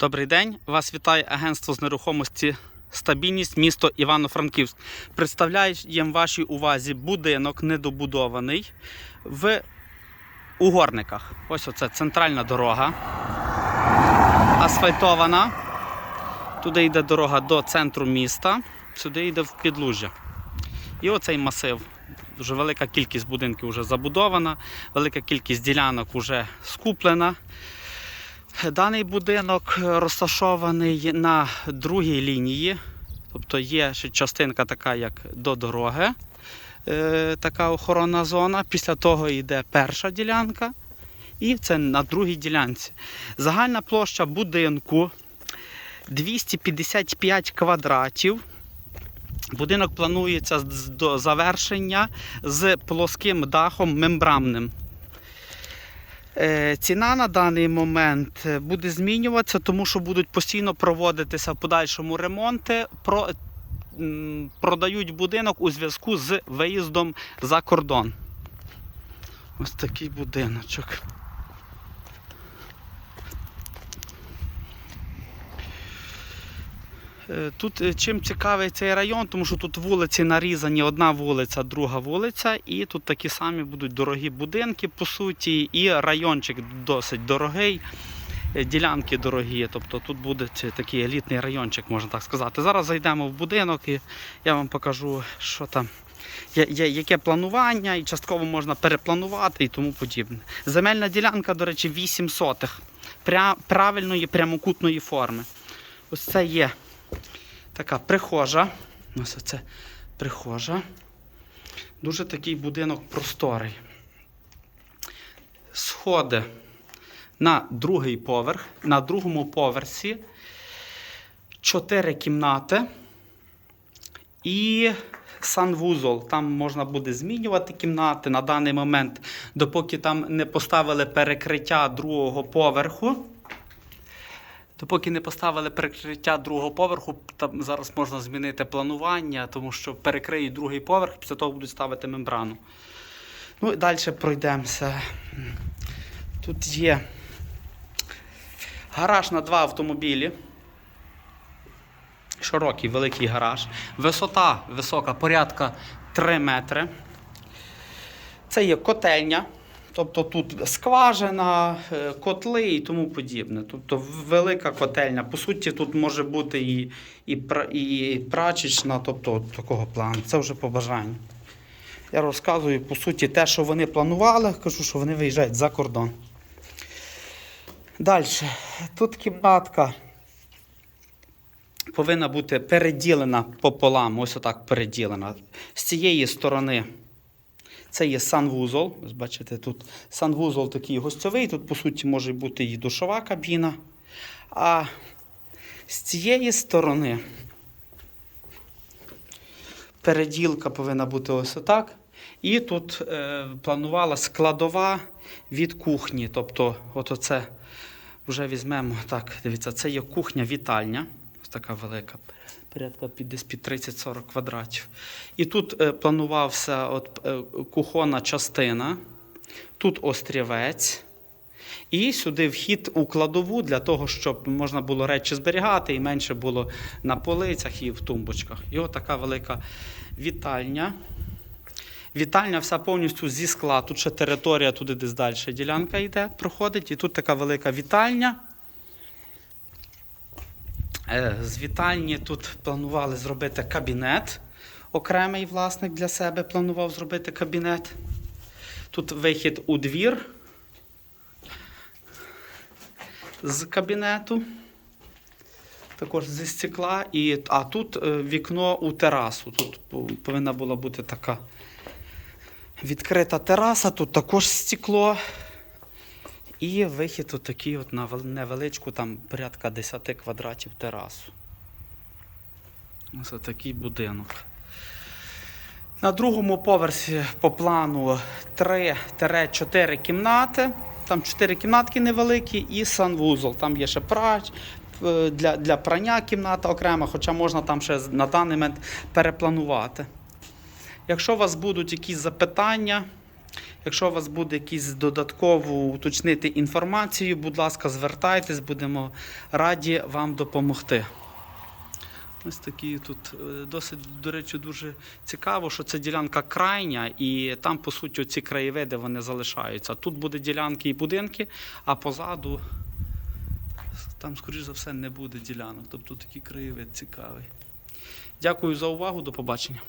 Добрий день. Вас вітає агентство з нерухомості Стабільність, місто Івано-Франківськ. Представляємо вашій увазі будинок недобудований в Угорниках. Ось оце центральна дорога. Асфальтована. Туди йде дорога до центру міста, сюди йде в підлужжя. І оцей масив. Дуже велика кількість будинків вже забудована, велика кількість ділянок вже скуплена. Даний будинок розташований на другій лінії, тобто є ще частинка така, як до дороги, е, така охоронна зона. Після того йде перша ділянка, і це на другій ділянці. Загальна площа будинку 255 квадратів. Будинок планується до завершення з плоским дахом мембранним. Е, Ціна на даний момент е, буде змінюватися, тому що будуть постійно проводитися в подальшому ремонти. Про, продають будинок у зв'язку з виїздом за кордон. Ось такий будиночок. Тут е, чим цікавий цей район, тому що тут вулиці нарізані, одна вулиця, друга вулиця, і тут такі самі будуть дорогі будинки, по суті, і райончик досить дорогий, е, ділянки дорогі. Тобто тут буде такий елітний райончик, можна так сказати. Зараз зайдемо в будинок і я вам покажу, що там. я- я- Яке планування, і частково можна перепланувати і тому подібне. Земельна ділянка, до речі, 8 сотих пря- правильної прямокутної форми. Ось це є така прихожа. Ось це прихожа. Дуже такий будинок просторий. Сходи на другий поверх. На другому поверсі чотири кімнати і санвузол. Там можна буде змінювати кімнати на даний момент, допоки там не поставили перекриття другого поверху. Допоки не поставили перекриття другого поверху, там зараз можна змінити планування, тому що перекриють другий поверх, після того будуть ставити мембрану. Ну і далі пройдемося. Тут є гараж на два автомобілі. Широкий великий гараж. Висота висока, порядка 3 метри. Це є котельня. Тобто тут скважина, е, котли і тому подібне. Тобто велика котельня. По суті, тут може бути і, і, і прачечна, тобто такого плану. Це вже по бажанню. Я розказую, по суті, те, що вони планували, кажу, що вони виїжджають за кордон. Далі. Тут кімнатка повинна бути переділена пополам. Ось отак переділена. З цієї сторони. Це є санвузол. Ось бачите, тут санвузол такий гостьовий. Тут, по суті, може бути і душова кабіна. А з цієї сторони переділка повинна бути ось отак. І тут е, планувала складова від кухні. Тобто, от оце вже візьмемо так. Дивіться, це є кухня-вітальня. Така велика порядка десь під 30-40 квадратів. І тут е, планувався от, е, кухонна частина, тут острівець. І сюди вхід у кладову для того, щоб можна було речі зберігати і менше було на полицях і в тумбочках. І от така велика вітальня. Вітальня вся повністю зі скла. Тут ще територія, туди десь далі ділянка йде, проходить. І тут така велика вітальня. Е, З вітальні тут планували зробити кабінет. Окремий власник для себе планував зробити кабінет. Тут вихід у двір з кабінету. Також зі стекла. І, а тут е, вікно у терасу. Тут повинна була бути така відкрита тераса, тут також стекло. І вихід от такий от на вел- невеличку, там порядка 10 квадратів терасу. Ось такий будинок. На другому поверсі по плану 3-4 кімнати. Там 4 кімнатки невеликі і санвузол. Там є ще прач, е, для, для прання кімната окрема, хоча можна там ще на даний момент перепланувати. Якщо у вас будуть якісь запитання, Якщо у вас буде якісь додаткову уточнити інформацію, будь ласка, звертайтесь, будемо раді вам допомогти. Ось такі тут е, досить, до речі, дуже цікаво, що це ділянка крайня, і там, по суті, ці краєвиди вони залишаються. Тут буде ділянки і будинки, а позаду там, скоріш за все, не буде ділянок. Тобто такий краєвид цікавий. Дякую за увагу, до побачення.